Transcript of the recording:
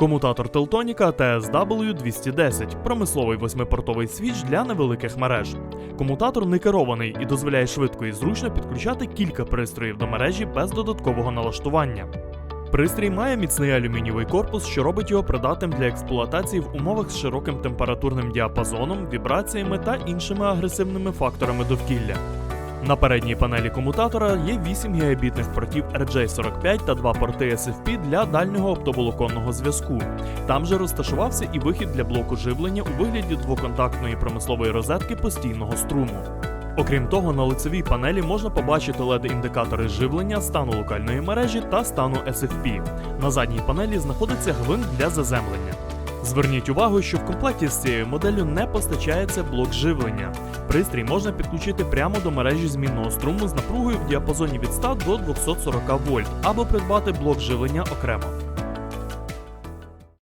Комутатор Телтоніка TSW 210 промисловий восьмипортовий свіч для невеликих мереж. Комутатор не керований і дозволяє швидко і зручно підключати кілька пристроїв до мережі без додаткового налаштування. Пристрій має міцний алюмінієвий корпус, що робить його придатним для експлуатації в умовах з широким температурним діапазоном, вібраціями та іншими агресивними факторами довкілля. На передній панелі комутатора є 8 гігабітних портів RJ45 та 2 порти SFP для дальнього оптоволоконного зв'язку. Там же розташувався і вихід для блоку живлення у вигляді двоконтактної промислової розетки постійного струму. Окрім того, на лицевій панелі можна побачити LED-індикатори живлення, стану локальної мережі та стану SFP. На задній панелі знаходиться гвинт для заземлення. Зверніть увагу, що в комплекті з цією моделлю не постачається блок живлення. Пристрій можна підключити прямо до мережі змінного струму з напругою в діапазоні від 100 до 240 вольт або придбати блок живлення окремо.